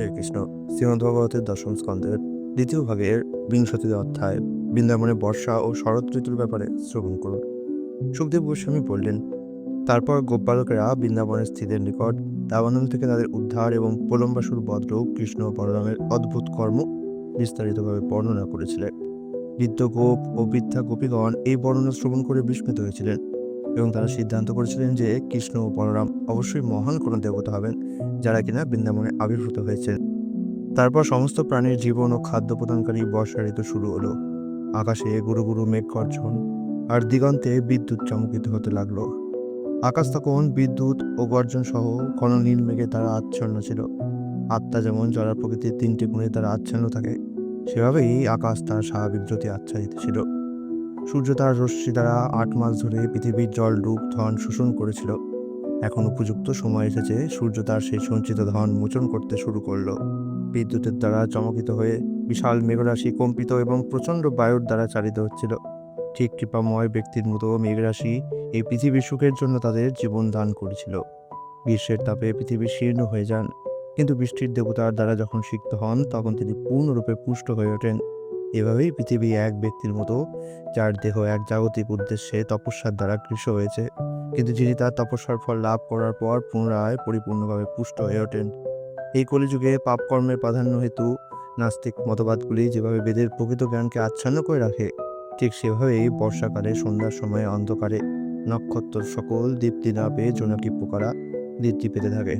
হে কৃষ্ণ। শ্রীমদ ভগবতের দশম স্কন্ধের দ্বিতীয় ভাগের বিংশতি অধ্যায় বৃন্দাবনে বর্ষা ও শরৎ ঋতুর ব্যাপারে শ্রবণ করুন। সুখদেব গোস্বামী বললেন, তারপর গোপালকেরা বৃন্দাবনের স্থিতের নিকট দাবানল থেকে তাদের উদ্ধার এবং প্রলম্বাসুর বদ্র, কৃষ্ণ বলরামের অদ্ভুত কর্ম বিস্তারিতভাবে বর্ণনা করেছিলেন। বৃদ্ধ গোপ ও বৃদ্ধা গোপীগণ এই বর্ণনা শ্রবণ করে বিস্মিত হয়েছিলেন। এবং তারা সিদ্ধান্ত করেছিলেন যে কৃষ্ণ ও বলরাম অবশ্যই মহান কোনো দেবতা হবেন যারা কিনা বৃন্দাবনে আবির্ভূত হয়েছে তারপর সমস্ত প্রাণীর জীবন ও খাদ্য প্রদানকারী বর্ষা ঋতু শুরু হলো। আকাশে গুরু গুরু মেঘ গর্জন আর দিগন্তে বিদ্যুৎ চমকিত হতে লাগল। আকাশ তখন বিদ্যুৎ ও গর্জন সহ ঘন নীল মেঘে তারা আচ্ছন্ন ছিল। আত্মা যেমন জলার প্রকৃতির তিনটি গুণে তারা আচ্ছন্ন থাকে, সেভাবেই আকাশ তার স্বাভাবিক জ্যোতি আচ্ছাদিত ছিল। সূর্য তার রশ্মি দ্বারা আট মাস ধরে পৃথিবীর জল ডুব ধন শোষণ করেছিল। এখন উপযুক্ত সময় এসেছে, সূর্য তার সেই সঞ্চিত ধন মোচন করতে শুরু করল। বিদ্যুতের দ্বারা চমকিত হয়ে বিশাল মেঘরাশি কম্পিত এবং প্রচণ্ড বায়ুর দ্বারা চালিত হচ্ছিল। ঠিক কৃপাময় ব্যক্তির মতো মেঘরাশি এই পৃথিবীর সুখের জন্য তাদের জীবন দান করেছিল। গ্রীষ্মের তাপে পৃথিবী শীর্ণ হয়ে যান, কিন্তু বৃষ্টির দেবতার দ্বারা যখন সিক্ত হন, তখন তিনি পূর্ণরূপে পুষ্ট হয়ে ওঠেন। এভাবেই পৃথিবী এক ব্যক্তির মতো যার দেহ এক জাগতিক উদ্দেশ্যে তপস্যার দ্বারা কৃষ হয়েছে। কিন্তু যিনি তার তপস্যার ফল লাভ করার পর পুনরায় পরিপূর্ণভাবে পুষ্ট হয়ে ওঠেন। এই কলিযুগে পাপকর্মের প্রাধান্য হেতু নাস্তিক মতবাদগুলি যেভাবে বেদের প্রকৃত জ্ঞানকে আচ্ছন্ন করে রাখে, ঠিক সেভাবেই বর্ষাকালে, সন্ধ্যার সময় অন্ধকারে নক্ষত্র সকল দীপ্তি না পেয়ে জোনাকি পোকারা দীপ্তি পেতে থাকে।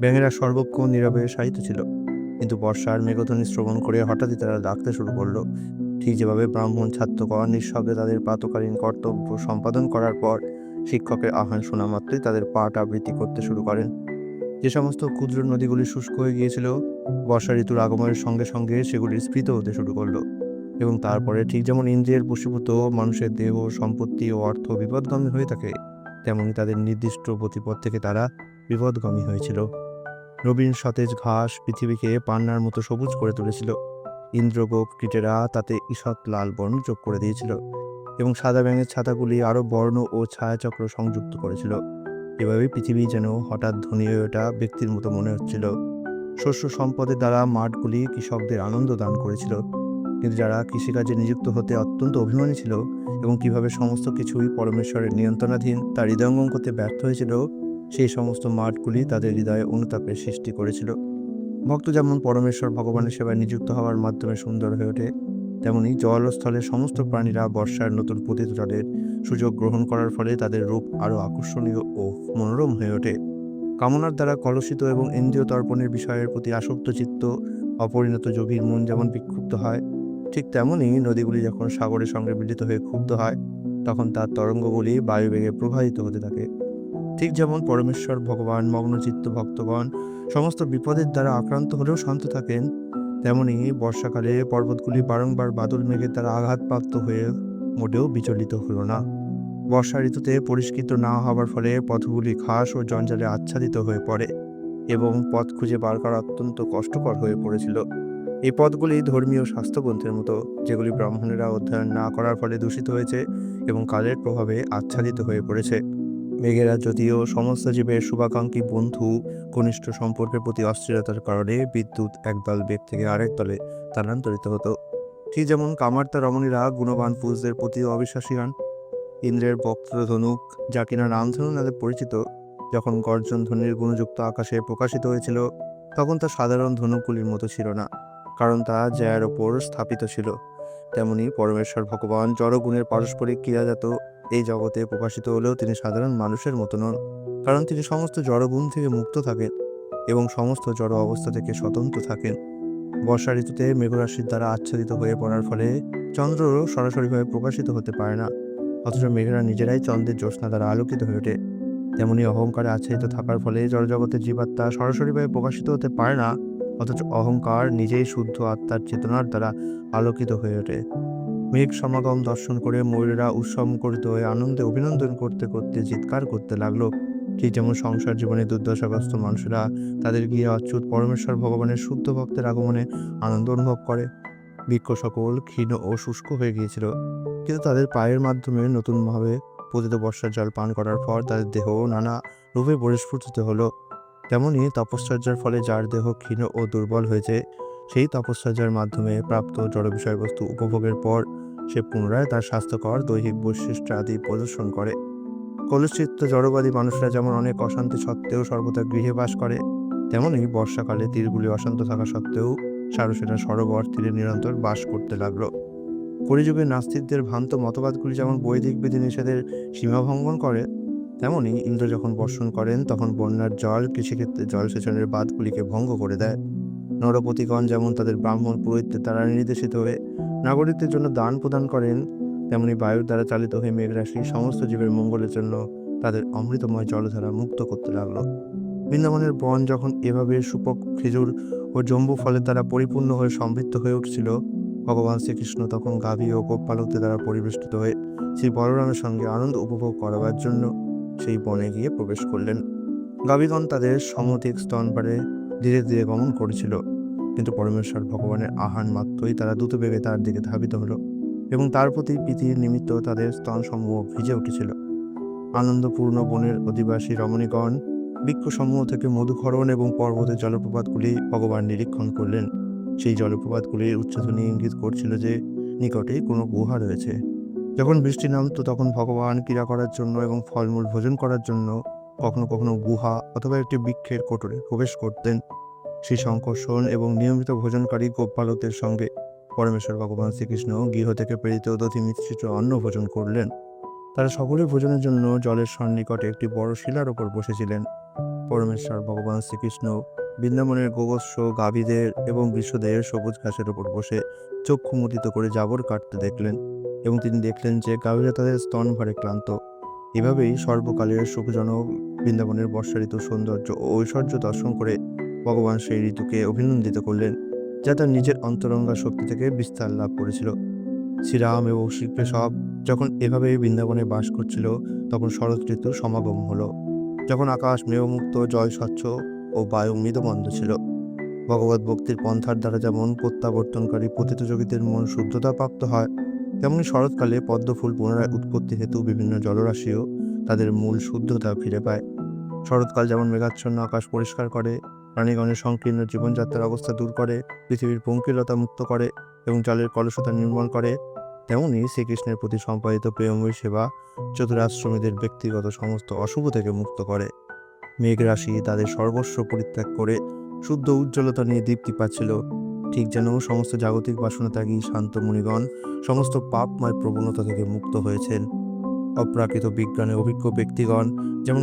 ব্যাঙেরা সর্বক্ষণ নীরবে শায়িত ছিল। কিন্তু বর্ষার মেঘধ্বনি শ্রবণ করে হঠাৎই তারা ডাকতে শুরু করল। ঠিক যেভাবে ব্রাহ্মণ ছাত্র ছাত্রগণ নিঃশব্দে তাদের প্রাতকালীন কর্তব্য সম্পাদন করার পর শিক্ষকের আহ্বান শোনা মাত্রই তাদের পাঠ আবৃত্তি করতে শুরু করেন। যে সমস্ত ক্ষুদ্র নদীগুলি শুষ্ক হয়ে গিয়েছিল, বর্ষা ঋতুর আগমনের সঙ্গে সঙ্গে সেগুলি স্ফীত হতে শুরু করল এবং তারপরে ঠিক যেমন ইন্দ্রিয়ের বশীভূত মানুষের দেহ, সম্পত্তি ও অর্থ বিপদগামী হয়ে থাকে, তেমনি তাদের নির্দিষ্ট গতিপথ থেকে তারা বিপদগামী হয়েছিল। নবীন সতেজ ঘাস পৃথিবীকে পান্নার মতো সবুজ করে তুলেছিল। ইন্দ্রগোপ কীটেরা তাতে ঈষৎ লাল বর্ণ যোগ করে দিয়েছিল এবং সাদা ব্যাঙের ছাতাগুলি আরও বর্ণ ও ছায়াচক্র সংযুক্ত করেছিল। এভাবে পৃথিবী যেন হঠাৎ ধনী হয়ে ওঠা ব্যক্তির মতো মনে হচ্ছিল। শস্য সম্পদের দ্বারা মাঠগুলি কৃষকদের আনন্দ দান করেছিল। কিন্তু যারা কৃষিকাজে নিযুক্ত হতে অত্যন্ত অভিমানী ছিল এবং কীভাবে সমস্ত কিছুই পরমেশ্বরের নিয়ন্ত্রণাধীন তার হৃদয়ঙ্গম করতে ব্যর্থ হয়েছিল সেই সমস্ত মাঠগুলি তাদের হৃদয়ে অনুতাপের সৃষ্টি করেছিল। ভক্ত যেমন পরমেশ্বর ভগবানের সেবায় নিযুক্ত হওয়ার মাধ্যমে সুন্দর হয়ে ওঠে, তেমনি জল ও সমস্ত প্রাণীরা বর্ষার নতুন পতিত জলের সুযোগ গ্রহণ করার ফলে তাদের রূপ আরও আকর্ষণীয় ও মনোরম হয়ে ওঠে। কামনার দ্বারা কলুষিত এবং ইন্দ্রিয় তর্পণের বিষয়ের প্রতি আসক্ত চিত্ত, অপরিণত যোগীর মন যেমন বিক্ষুব্ধ হয়, ঠিক তেমনই নদীগুলি যখন সাগরের সঙ্গে মিলিত হয়ে ক্ষুব্ধ হয়, তখন তার তরঙ্গগুলি বায়ুবেগে প্রবাহিত হতে থাকে। ঠিক যেমন পরমেশ্বর ভগবান, মগ্নচিত্ত ভক্তগণ সমস্ত বিপদের দ্বারা আক্রান্ত হলেও শান্ত থাকেন, তেমনি বর্ষাকালে পর্বতগুলি বারংবার বাদল মেঘের দ্বারা আঘাতপ্রাপ্ত হয়ে মোটেও বিচলিত হলো না। বর্ষা ঋতুতে পরিষ্কৃত না হওয়ার ফলে পথগুলি ঘাস ও জঞ্জালে আচ্ছাদিত হয়ে পড়ে এবং পথ খুঁজে বার করা অত্যন্ত কষ্টকর হয়ে পড়েছিল। এই পথগুলি ধর্মীয় স্বাস্থ্যগ্রন্থের মতো, যেগুলি ব্রাহ্মণেরা অধ্যয়ন না করার ফলে দূষিত হয়েছে এবং কালের প্রভাবে আচ্ছাদিত হয়ে পড়েছে। মেঘেরা যদিও সমস্ত জীবের শুভাকাঙ্ক্ষী বন্ধু, ঘনিষ্ঠ সম্পর্কের প্রতি অস্থিরতার কারণে বিদ্যুৎ একদল বেগ থেকে আরেক দলে স্থানান্তরিত হতো। ঠিক যেমন কামার্তা রমণীরা গুণবান পুরুষদের প্রতি অবিশ্বাসী হন। ইন্দ্রের বক্র ধনুক, যা কিনা রামধনু নামে পরিচিত, যখন গর্জন ধ্বনির গুণযুক্ত আকাশে প্রকাশিত হয়েছিল, তখন তা সাধারণ ধনুকগুলির মতো ছিল না, কারণ তা জয়ার ওপর স্থাপিত ছিল। তেমনি পরমেশ্বর ভগবান জড়গুণের পারস্পরিক ক্রিয়াজাত এই জগতে প্রকাশিত হলেও তিনি সাধারণ মানুষের মতো নন, কারণ তিনি সমস্ত জড়গুণ থেকে মুক্ত থাকেন এবং সমস্ত জড় অবস্থা থেকে স্বতন্ত্র থাকেন। বর্ষা ঋতুতে মেঘরাশির দ্বারা আচ্ছাদিত হয়ে পড়ার ফলে চন্দ্রও সরাসরিভাবে প্রকাশিত হতে পারে না, অথচ মেঘেরা নিজেরাই চন্দ্রের জ্যোৎস্না দ্বারা আলোকিত হয়ে ওঠে। তেমনি অহংকারে আচ্ছাদিত থাকার ফলে জড়জগতের জীবাত্মা সরাসরিভাবে প্রকাশিত হতে পারে না, অথচ অহংকার নিজেই শুদ্ধ আত্মার চেতনার দ্বারা আলোকিত হয়ে ওঠে। মেঘ সমাগম দর্শন করে ময়ূরেরা উৎসমকরিত হয়ে আনন্দে অভিনন্দন করতে করতে চিৎকার করতে লাগল। ঠিক যেমন সংসার জীবনে দুর্দশাগ্রস্ত মানুষেরা তাদের গিয়ে অচ্যুত পরমেশ্বর ভগবানের শুদ্ধ ভক্তের আগমনে আনন্দ অনুভব করে। বৃক্ষ সকল ক্ষীণ ও শুষ্ক হয়ে গিয়েছিল। কিন্তু তাদের পায়ের মাধ্যমে নতুনভাবে পতিত বর্ষার জল পান করার পর তাদের দেহ নানা রূপে পরিস্ফুটিত হলো। তেমনই তপশ্চর্যার ফলে যার দেহ ক্ষীণ ও দুর্বল হয়েছে সেই তপশ্চর্যার মাধ্যমে প্রাপ্ত জড় বিষয়বস্তু উপভোগের পর সে পুনরায় তার স্বাস্থ্যকর দৈহিক বৈশিষ্ট্য আদি প্রদর্শন করে। কলুষিত জড়বাদী মানুষরা যেমন অনেক অশান্তি সত্ত্বেও সর্বদা গৃহে বাস করে, তেমনই বর্ষাকালে তীরগুলি অশান্ত থাকা সত্ত্বেও সারসেরা সরোবর তীরে নিরন্তর বাস করতে লাগল। কলিযুগে নাস্তিকদের ভ্রান্ত মতবাদগুলি যেমন বৈদিক বিধিনিষেধের সীমাভঙ্গন করে, তেমনই ইন্দ্র যখন বর্ষণ করেন, তখন বন্যার জল কৃষিক্ষেত্রে জলসেচনের বাঁধগুলিকে ভঙ্গ করে দেয়। নরপতিগণ যেমন তাদের ব্রাহ্মণ পুরোহিতদের দ্বারা নির্দেশিত হয়ে নাগরিকদের জন্য দান প্রদান করেন, তেমনি বায়ুর দ্বারা চালিত হয়ে মেঘরাশি সমস্ত জীবের মঙ্গলের জন্য তাদের অমৃতময় জলধারা মুক্ত করতে লাগল। বৃন্দাবনের বন যখন এভাবে সুপক খেজুর ও জম্বু ফলের দ্বারা পরিপূর্ণ হয়ে সমৃদ্ধ হয়ে উঠছিল, ভগবান শ্রীকৃষ্ণ তখন গাভী ও গোপালকদের দ্বারা পরিবেষ্টিত হয়ে শ্রী বলরামের সঙ্গে আনন্দ উপভোগ করাবার জন্য সেই বনে গিয়ে প্রবেশ করলেন। গাভীগণ তাদের সমতিক স্তনপারে ধীরে ধীরে গমন করেছিল। কিন্তু পরমেশ্বর ভগবানের আহান মাত্রই তারা দ্রুত বেগে তার দিকে ধাবিত হলো এবং তার প্রতি পৃথিবীর নিমিত্ত তাদের স্তনসমূহ ভিজে উঠেছিল। আনন্দপূর্ণ বনের অধিবাসী রমণীগণ বৃক্ষসমূহ থেকে মধুক্ষরণ এবং পর্বতের জলপ্রপাতগুলি ভগবান নিরীক্ষণ করলেন। সেই জলপ্রপাতগুলির উচ্চধ্বনি ইঙ্গিত করছিল যে নিকটেই কোনো গুহা রয়েছে। যখন বৃষ্টি নামতো তখন ভগবান ক্রীড়া করার জন্য এবং ফলমূল ভোজন করার জন্য কখনো কখনো গুহা অথবা একটি বৃক্ষের কোটরে প্রবেশ করতেন। সেই সংকর্ষণ এবং নিয়মিত ভোজনকারী গোপালকদের সঙ্গে পরমেশ্বর ভগবান শ্রীকৃষ্ণ গৃহ থেকে প্রেরিত দধি মিশ্রিত অন্ন ভোজন করলেন। তারা সকলে ভোজনের জন্য জলের সন্নিকটে একটি বড় শিলার ওপর বসেছিলেন। পরমেশ্বর ভগবান শ্রীকৃষ্ণ বৃন্দাবনের গোবৎস গাভীদের এবং বিশ্বদের সবুজ ঘাসের ওপর বসে চক্ষু মুদিত করে জাবর কাটতে দেখলেন এবং তিনি দেখলেন যে গাভীরা তাদের স্তন ভারে ক্লান্ত। এভাবেই সর্বকালের সুখজনক বৃন্দাবনের বর্ষা ঋতুর সৌন্দর্য ও ঐশ্বর্য দর্শন করে ভগবান সেই ঋতুকে অভিনন্দিত করলেন, যা তার নিজের অন্তরঙ্গা শক্তি থেকে বিস্তার লাভ করেছিল। শ্রীরাম এবং সব যখন এভাবে বৃন্দাবনে বাস করছিল, তখন শরৎ ঋতুর সমাগম হলো। যখন আকাশ মেয়মুক্ত জল স্বচ্ছ ও বায়ু মৃদবন্ধ ছিল। ভগবত ভক্তির পন্থার দ্বারা যেমন প্রত্যাবর্তনকারী পতিত যোগীদের মন শুদ্ধতা প্রাপ্ত হয়, তেমনি শরৎকালে পদ্মফুল পুনরায় উৎপত্তি হেতু বিভিন্ন জলরাশিও তাদের মূল শুদ্ধতা ফিরে পায়। শরৎকাল যেমন মেঘাচ্ছন্ন আকাশ পরিষ্কার করে প্রাণীগণের সংকীর্ণ জীবনযাত্রার অবস্থা দূর করে, পৃথিবীর পঙ্কিলতা মুক্ত করে এবং জলের কলসতা নির্মূল করে। তেমনি শ্রীকৃষ্ণের প্রতি সম্পাদিত প্রেমময়ী সেবা চতুরাশ্রমীদের ব্যক্তিগত সমস্ত অশুভ থেকে মুক্ত করে। মেঘ রাশি তাদের সর্বস্ব পরিত্যাগ করে, শুদ্ধ উজ্জ্বলতা নিয়ে দীপ্তি পাচ্ছিল। ঠিক যেন সমস্ত জাগতিক বাসনাত্যাগী শান্ত মুনিগণ, সমস্ত পাপময় প্রবণতা থেকে মুক্ত হয়েছেন। অপ্রাকৃত বিজ্ঞানে অভিজ্ঞ ব্যক্তিগণ যেমন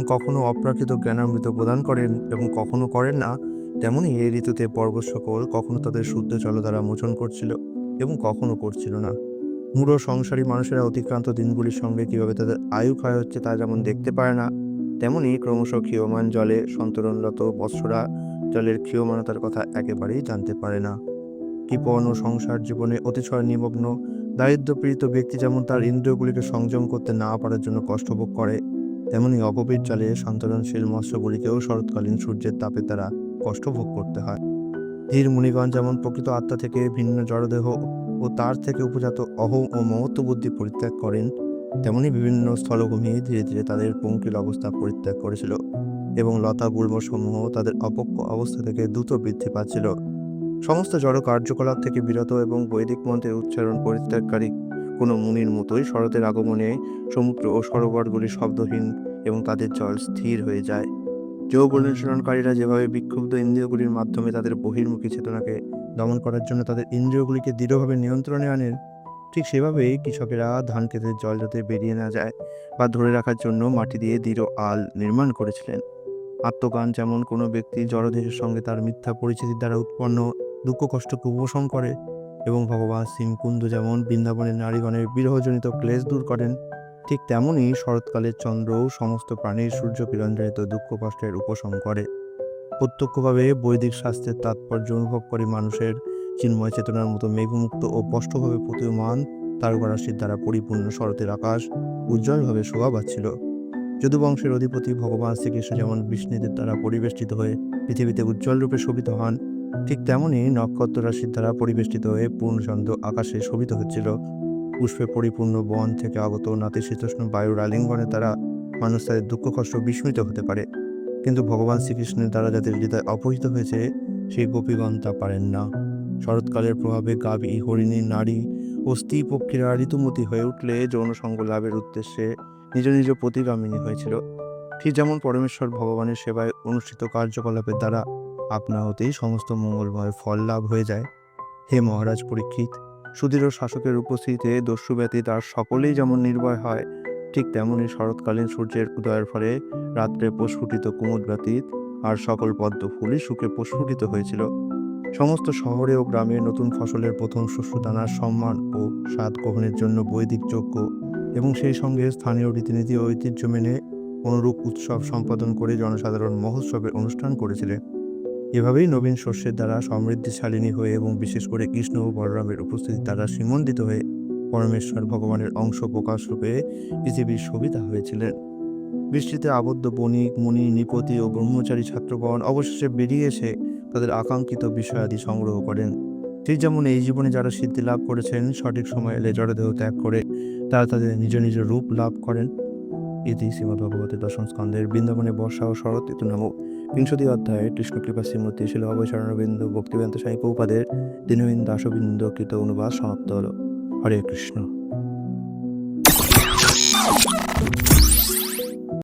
অপ্রাকৃত জ্ঞানামৃত প্রদান করেন এবং কখনো করেন না তেমনই এই ঋতুতে পর্বত সকল কখনো তাদের শুদ্ধ জলধারা মোচন করছিল এবং কখনো করছিল না। মূঢ় সংসারী মানুষেরা অতিক্রান্ত দিনগুলির সঙ্গে কীভাবে তাদের আয়ু ক্ষয় হচ্ছে তা যেমন দেখতে পারে না, তেমনি ক্রমশ ক্ষীয়মান জলে সন্তরণরত বৎসরা জলের ক্ষীয়মানতার কথা একেবারেই জানতে পারে না। কৃপণ ও সংসার জীবনে অতিশয় নিমগ্ন দারিদ্রপীড়িত ব্যক্তি যেমন তার ইন্দ্রিয়গুলিকে সংযম করতে না পারার জন্য কষ্ট ভোগ করে, তেমনি অগভীর জলে সন্তরণশীল মৎস্যগুলিকেও শরৎকালীন সূর্যের তাপে তারা কষ্ট ভোগ করতে হয়। ধীর মুনিগণ যেমন প্রকৃত আত্মা থেকে ভিন্ন জড়দেহ ও তার থেকে উপজাত অহং ও মহত্ব বুদ্ধি পরিত্যাগ করেন, তেমনি বিভিন্ন স্থলভূমি ধীরে ধীরে তাদের পঙ্কিল অবস্থা পরিত্যাগ করেছিল এবং লতা গুল্মসমূহ তাদের অপক্ষ অবস্থা থেকে দ্রুত বৃদ্ধি পাচ্ছিল। সমস্ত জড় কার্যকলাপ থেকে বিরত এবং বৈদিক মন্ত্রের উচ্চারণ পরিত্যাগকারী কোনো মুনির মতোই শরতের আগমনে সমুদ্র ও সরোবরগুলি শব্দহীন এবং তাদের জল স্থির হয়ে যায়। যৌব অনুশীলনকারীরা যেভাবে বিক্ষুব্ধ ইন্দ্রিয়গুলির মাধ্যমে তাদের বহির্মুখী চেতনাকে দমন করার জন্য তাদের ইন্দ্রিয়গুলিকে দৃঢ়ভাবে নিয়ন্ত্রণে আনেন, ঠিক সেভাবেই কৃষকেরা ধান ক্ষেতের জল যাতে বেরিয়ে না যায় বা ধরে রাখার জন্য মাটি দিয়ে দৃঢ় আল নির্মাণ করেছিলেন। আত্মজ্ঞান যেমন কোনো ব্যক্তি জড়দেহের সঙ্গে তার মিথ্যা পরিচিতির দ্বারা উৎপন্ন দুঃখ কষ্টকে উপশম করে এবং ভগবান সিমকুন্দ যেমন বৃন্দাবনের নারীগণের বিরহজনিত ক্লেশ দূর করেন, ঠিক তেমনই শরৎকালের চন্দ্রও সমস্ত প্রাণীর সূর্যকিরণজনিত দুঃখ কষ্টের উপশম করে। প্রত্যক্ষভাবে বৈদিক শাস্ত্রের তাৎপর্য অনুভব করে মানুষের চিন্ময় চেতনার মতো মেঘমুক্ত ও স্পষ্টভাবে প্রতীয়মান তারকারাশির দ্বারা পরিপূর্ণ শরতের আকাশ উজ্জ্বলভাবে শোভা পাচ্ছিল। যদুবংশের অধিপতি ভগবান শ্রীকৃষ্ণ যেমন বিষ্ণুদের দ্বারা পরিবেষ্টিত হয়ে পৃথিবীতে উজ্জ্বল রূপে শোভিত হন ঠিক তেমনই নক্ষত্র রাশির দ্বারা পরিবেষ্টিত হয়ে পূর্ণচন্দ্র আকাশে শোভিত হচ্ছিল। পুষ্পে পরিপূর্ণ বন থেকে আগত নাতিশীতোষ্ণ বায়ুর আলিঙ্গনে তারা মানুষ তাদের দুঃখ, কষ্ট বিস্মিত হতে পারে। কিন্তু ভগবান শ্রীকৃষ্ণের দ্বারা যাদের হৃদয় অপহিত হয়েছে, সেই গোপীগণ তা পারেন না। শরৎকালের প্রভাবে গাভী হরিণী, নারী ও স্ত্রী পক্ষীরা ঋতুমতী হয়ে উঠলে যৌন সঙ্গ লাভের উদ্দেশ্যে নিজ নিজ প্রতিগামিনী হয়েছিল। ঠিক যেমন পরমেশ্বর ভগবানের সেবায় অনুষ্ঠিত কার্যকলাপের দ্বারা আপনা হতেই সমস্ত মঙ্গলময় ফল লাভ হয়ে যায়। হে মহারাজ পরীক্ষিত, সুদৃঢ় শাসকের উপস্থিতিতে দস্যু ব্যতীত আর সকলেই যেমন নির্ভয় হয়, ঠিক তেমনই শরৎকালীন সূর্যের উদয়ের ফলে রাত্রে প্রস্ফুটিত কুমুদ ব্যতীত আর সকল পদ্ম ফুলই সুখে প্রস্ফুটিত হয়েছিল। সমস্ত শহরে ও গ্রামে নতুন ফসলের প্রথম শস্য দানার সম্মান ও স্বাদ গ্রহণের জন্য বৈদিক যজ্ঞ এবং সেই সঙ্গে স্থানীয় রীতিনীতি ঐতিহ্য মেনে অনুরূপ উৎসব সম্পাদন করে জনসাধারণ মহোৎসবের অনুষ্ঠান করেছিলেন। এভাবেই নবীন শস্যের দ্বারা সমৃদ্ধিশালিনী হয়ে এবং বিশেষ করে কৃষ্ণ ও বলরামের উপস্থিতি দ্বারা শ্রীমন্দিত হয়ে পরমেশ্বর ভগবানের অংশ প্রকাশ রূপে পৃথিবীর সবিতা হয়েছিলেন। বৃষ্টিতে আবদ্ধ বণিক, মুনি, নিপতি ও ব্রহ্মচারী ছাত্রগণ অবশেষে বেরিয়ে এসে তাদের আকাঙ্ক্ষিত বিষয়াদি সংগ্রহ করেন। ঠিক যেমন এই জীবনে যারা সিদ্ধি লাভ করেছেন, সঠিক সময় এলে জড়দেহ ত্যাগ করে তারা তাদের নিজ নিজ রূপ লাভ করেন। ইতি শ্রীমদ ভগবতী দশম স্কন্ধের বৃন্দাবনে বর্ষা ও শরৎ ঋতু নামক বিংশতি অধ্যায়ে কৃষ্ণকৃপা শ্রীমূর্তি শিল অবচরণবিন্দু ভক্তিবেন্ত সাই পৌপাদের দীনহীন দাসবিন্দু কৃত অনুবাদ সমাপ্ত হল। হরে কৃষ্ণ।